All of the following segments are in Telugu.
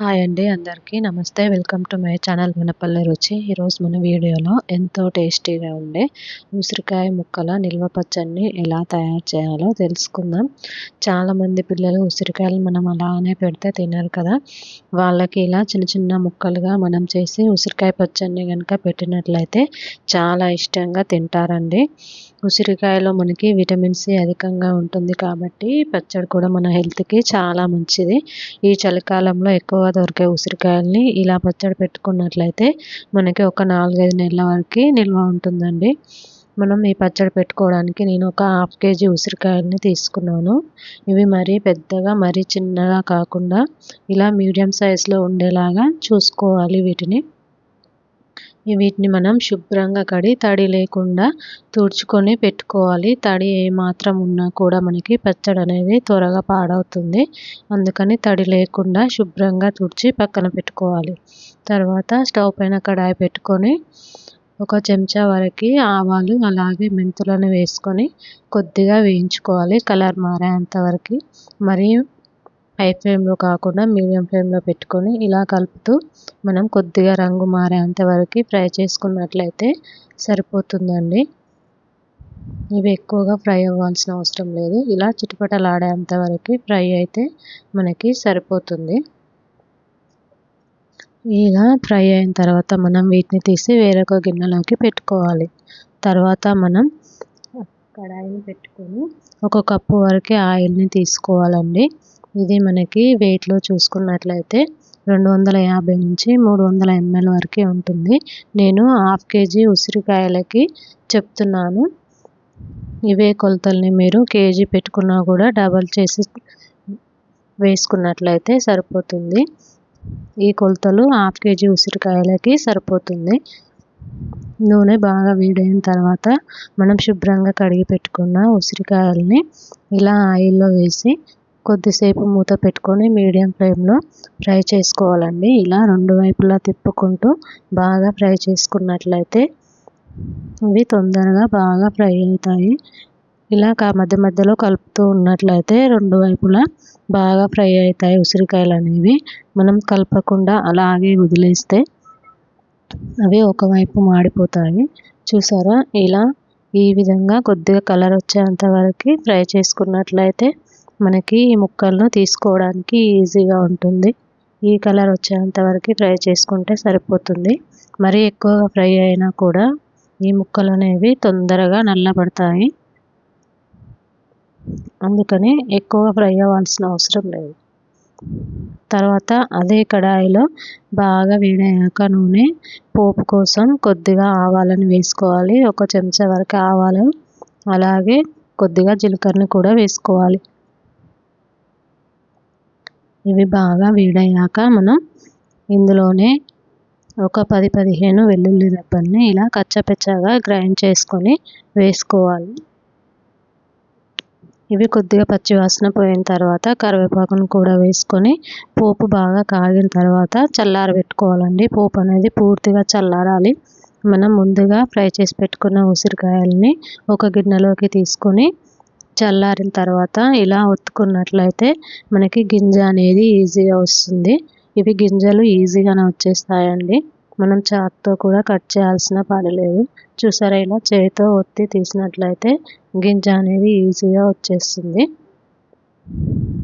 హాయ్ అండి అందరికీ. నమస్తే. Welcome to my channel Manapalle Ruchi. ఈరోజు మన వీడియోలో ఎంతో టేస్టీగా ఉండే ఉసిరికాయ ముక్కల నిల్వ పచ్చడిని ఎలా తయారు చేయాలో తెలుసుకుందాం. చాలామంది పిల్లలు ఉసిరికాయలు మనం అలానే పెడితే తినరు కదా. వాళ్ళకి ఇలా చిన్న చిన్న ముక్కలుగా మనం చేసి ఉసిరికాయ పచ్చడిని కనుక పెట్టినట్లయితే చాలా ఇష్టంగా తింటారండి. ఉసిరికాయలో మనకి విటమిన్ సి అధికంగా ఉంటుంది కాబట్టి పచ్చడి కూడా మన హెల్త్కి చాలా మంచిది. ఈ చలికాలంలో ఎక్కువగా దొరికే ఉసిరికాయల్ని ఇలా పచ్చడి పెట్టుకున్నట్లయితే మనకి ఒక నాలుగైదు నెలల వరకు నిల్వ ఉంటుందండి. మనం ఈ పచ్చడి పెట్టుకోవడానికి నేను ఒక హాఫ్ కేజీ ఉసిరికాయలని తీసుకున్నాను. ఇవి మరీ పెద్దగా మరీ చిన్నగా కాకుండా ఇలా మీడియం సైజులో ఉండేలాగా చూసుకోవాలి వీటిని. వీటిని మనం శుభ్రంగా కడి తడి లేకుండా తుడుచుకొని పెట్టుకోవాలి. తడి ఏమాత్రం ఉన్నా కూడా మనకి పచ్చడి అనేది త్వరగా పాడవుతుంది. అందుకని తడి లేకుండా శుభ్రంగా తుడిచి పక్కన పెట్టుకోవాలి. తర్వాత స్టవ్ పైన కడాయి పెట్టుకొని ఒక చెంచా వరకు ఆవాలు అలాగే మెంతులను వేసుకొని కొద్దిగా వేయించుకోవాలి. కలర్ మారేంత వరకు. మరియు హై ఫ్లేమ్లో కాకుండా మీడియం ఫ్లేమ్లో పెట్టుకొని ఇలా కలుపుతూ మనం కొద్దిగా రంగు మారేంత వరకు ఫ్రై చేసుకున్నట్లయితే సరిపోతుందండి. ఇవి ఎక్కువగా ఫ్రై అవ్వాల్సిన అవసరం లేదు. ఇలా చిటపటలాడేంత వరకు ఫ్రై అయితే మనకి సరిపోతుంది. ఇలా ఫ్రై అయిన తర్వాత మనం వీటిని తీసి వేరొక గిన్నెలోకి పెట్టుకోవాలి. తర్వాత మనం కడాయిని పెట్టుకొని ఒక కప్పు వరకు ఆయిల్ని తీసుకోవాలండి. ఇది మనకి వెయిట్లో చూసుకున్నట్లయితే రెండు వందల యాభై నుంచి మూడు వందల ఎంఎల్ వరకే ఉంటుంది. నేను హాఫ్ కేజీ ఉసిరికాయలకి చెప్తున్నాను. ఇవే కొలతల్ని మీరు కేజీ పెట్టుకున్నా కూడా డబల్ చేసి వేసుకున్నట్లయితే సరిపోతుంది. ఈ కొలతలు హాఫ్ కేజీ ఉసిరికాయలకి సరిపోతుంది. నూనె బాగా వేడైన తర్వాత మనం శుభ్రంగా కడిగి పెట్టుకున్న ఉసిరికాయల్ని ఇలా ఆయిల్లో వేసి కొద్దిసేపు మూత పెట్టుకొని మీడియం ఫ్లేమ్లో ఫ్రై చేసుకోవాలండి. ఇలా రెండు వైపులా తిప్పుకుంటూ బాగా ఫ్రై చేసుకున్నట్లయితే ఇవి తొందరగా బాగా ఫ్రై అవుతాయి. ఇలా మధ్య మధ్యలో కలుపుతూ ఉన్నట్లయితే రెండు వైపులా బాగా ఫ్రై అవుతాయి ఉసిరికాయలు అనేవి. మనం కలపకుండా అలాగే వదిలేస్తే అవి ఒకవైపు మాడిపోతాయి. చూసారా? ఇలా ఈ విధంగా కొద్దిగా కలర్ వచ్చేంత వరకు ఫ్రై చేసుకున్నట్లయితే మనకి ముక్కలను తీసుకోవడానికి ఈజీగా ఉంటుంది. ఈ కలర్ వచ్చేంత వరకు ఫ్రై చేసుకుంటే సరిపోతుంది. మరీ ఎక్కువగా ఫ్రై అయినా కూడా ఈ ముక్కలు అనేవి తొందరగా నల్లబడతాయి. అందుకని ఎక్కువ ఫ్రై అవ్వాల్సిన అవసరం లేదు. తర్వాత అదే కడాయిలో బాగా వేడయ్యాక నూనె పోపు కోసం కొద్దిగా ఆవాలను వేసుకోవాలి. ఒక చెంచా వరకు ఆవాలు అలాగే కొద్దిగా జీలకర్రని కూడా వేసుకోవాలి. ఇవి బాగా వేడయ్యాక మనం ఇందులోనే ఒక పది పదిహేను వెల్లుల్లి దెబ్బల్ని ఇలా కచ్చపెచ్చగా గ్రైండ్ చేసుకొని వేసుకోవాలి. ఇవి కొద్దిగా పచ్చివాసన పోయిన తర్వాత కరివేపాకును కూడా వేసుకొని పోపు బాగా కాగిన తర్వాత చల్లారబెట్టుకోవాలండి. పోపు అనేది పూర్తిగా చల్లారాలి. మనం ముందుగా ఫ్రై చేసి పెట్టుకున్న ఉసిరికాయల్ని ఒక గిన్నెలోకి తీసుకొని చల్లారిన తర్వాత ఇలా ఒత్తుకున్నట్లయితే మనకి గింజ అనేది ఈజీగా వస్తుంది. ఇవి గింజలు ఈజీగానే వచ్చేస్తాయండి. మనం చాక్తో కూడా కట్ చేయాల్సిన పని లేదు. చూసారా ఇలా చేతితో ఒత్తి తీసినట్లయితే గింజ అనేది ఈజీగా వచ్చేస్తుంది.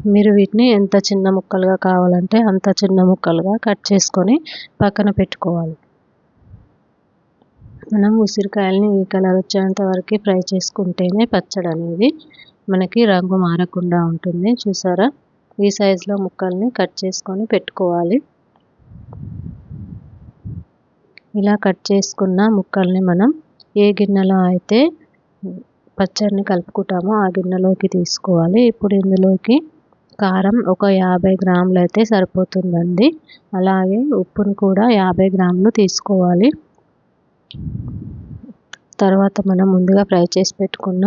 మీరు వీటిని ఎంత చిన్న ముక్కలుగా కావాలంటే అంత చిన్న ముక్కలుగా కట్ చేసుకొని పక్కన పెట్టుకోవాలి. మనం ఉసిరికాయలని ఈ కలర్ వచ్చేంత వరకు ఫ్రై చేసుకుంటేనే పచ్చడి అనేది మనకి రంగు మారకుండా ఉంటుంది. చూసారా? ఈ సైజులో ముక్కల్ని కట్ చేసుకొని పెట్టుకోవాలి. ఇలా కట్ చేసుకున్న ముక్కల్ని మనం ఏ గిన్నెలో అయితే పచ్చడిని కలుపుకుంటామో ఆ గిన్నెలోకి తీసుకోవాలి. ఇప్పుడు ఇందులోకి కారం ఒక యాభై గ్రాములు అయితే సరిపోతుందండి. అలాగే ఉప్పును కూడా యాభై గ్రాములు తీసుకోవాలి. తర్వాత మనం ముందుగా ఫ్రై చేసి పెట్టుకున్న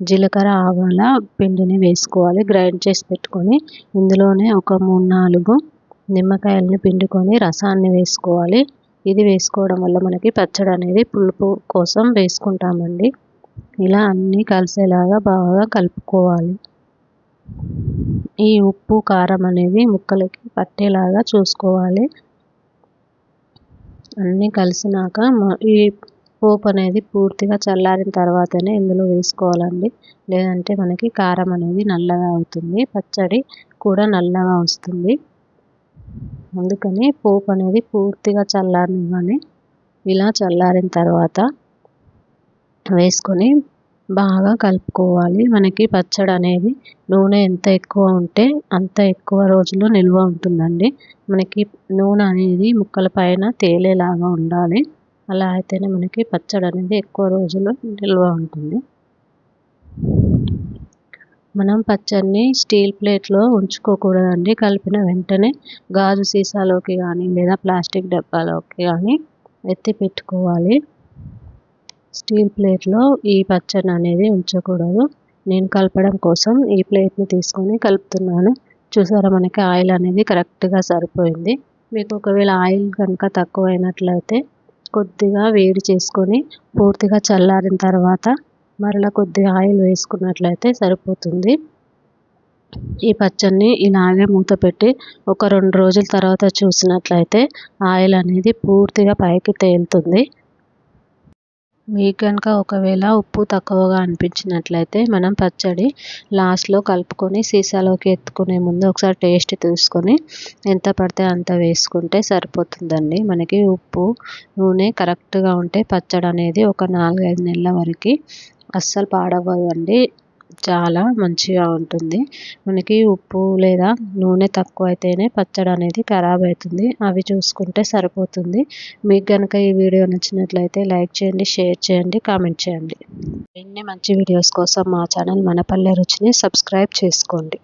జీలకర్ర ఆవాల పిండిని వేసుకోవాలి. గ్రైండ్ చేసి పెట్టుకొని ఇందులోనే ఒక మూడు నాలుగు నిమ్మకాయలని పిండుకొని రసాన్ని వేసుకోవాలి. ఇది వేసుకోవడం వల్ల మనకి పచ్చడి అనేది పులుపు కోసం వేసుకుంటామండి. ఇలా అన్నీ కలిసేలాగా బాగా కలుపుకోవాలి. ఈ ఉప్పు కారం అనేది ముక్కలకి పట్టేలాగా చూసుకోవాలి. అన్నీ కలిసినాక ఈ పోపు అనేది పూర్తిగా చల్లారిన తర్వాతనే ఇందులో వేసుకోవాలండి. లేదంటే మనకి కారం అనేది నల్లగా అవుతుంది. పచ్చడి కూడా నల్లగా వస్తుంది. అందుకని పోపు అనేది పూర్తిగా చల్లారనివ్వాలి. ఇలా చల్లారిన తర్వాత వేసుకొని బాగా కలుపుకోవాలి. మనకి పచ్చడి అనేది నూనె ఎంత ఎక్కువ ఉంటే అంత ఎక్కువ రోజులు నిల్వ ఉంటుందండి. మనకి నూనె అనేది ముక్కల పైన తేలేలాగా ఉండాలి. అలా అయితేనే మనకి పచ్చడి అనేది ఎక్కువ రోజులు నిల్వ ఉంటుంది. మనం పచ్చడిని స్టీల్ ప్లేట్లో ఉంచుకోకూడదండి. కలిపిన వెంటనే గాజు సీసాలోకి కానీ లేదా ప్లాస్టిక్ డబ్బాలోకి కానీ ఎత్తి పెట్టుకోవాలి స్టీల్ ప్లేట్లో ఈ పచ్చడి అనేది ఉంచకూడదు. నేను కలపడం కోసం ఈ ప్లేట్ని తీసుకొని కలుపుతున్నాను. చూసారా మనకి ఆయిల్ అనేది కరెక్ట్గా సరిపోయింది. మీకు ఒకవేళ ఆయిల్ కనుక తక్కువైనట్లయితే కొద్దిగా వేడి చేసుకొని పూర్తిగా చల్లారిన తర్వాత మరలా కొద్దిగా ఆయిల్ వేసుకున్నట్లయితే సరిపోతుంది. ఈ పచ్చడిని ఇలాగే మూత పెట్టి ఒక రెండు రోజుల తర్వాత చూసినట్లయితే ఆయిల్ అనేది పూర్తిగా పైకి తేలుతుంది. మీకు కనుక ఒకవేళ ఉప్పు తక్కువగా అనిపించినట్లయితే మనం పచ్చడి లాస్ట్లో కలుపుకొని సీసాలోకి ఎత్తుకునే ముందు ఒకసారి టేస్ట్ చూసుకొని ఎంత పడితే అంత వేసుకుంటే సరిపోతుందండి. మనకి ఉప్పు నూనె కరెక్ట్గా ఉంటే పచ్చడి అనేది ఒక నాలుగైదు నెలల వరకు అస్సలు పాడవ్వదండి. చాలా మంచిగా ఉంటుంది. మనకి ఉప్పు లేదా నూనె తక్కువ అయితేనే పచ్చడి అనేది ఖరాబ్ అవుతుంది. అవి చూసుకుంటే సరిపోతుంది. మీకు కనుక ఈ వీడియో నచ్చినట్లయితే లైక్ చేయండి షేర్ చేయండి కామెంట్ చేయండి. ఎన్ని మంచి వీడియోస్ కోసం మా ఛానల్ మనపల్లె రుచిని సబ్స్క్రైబ్ చేసుకోండి.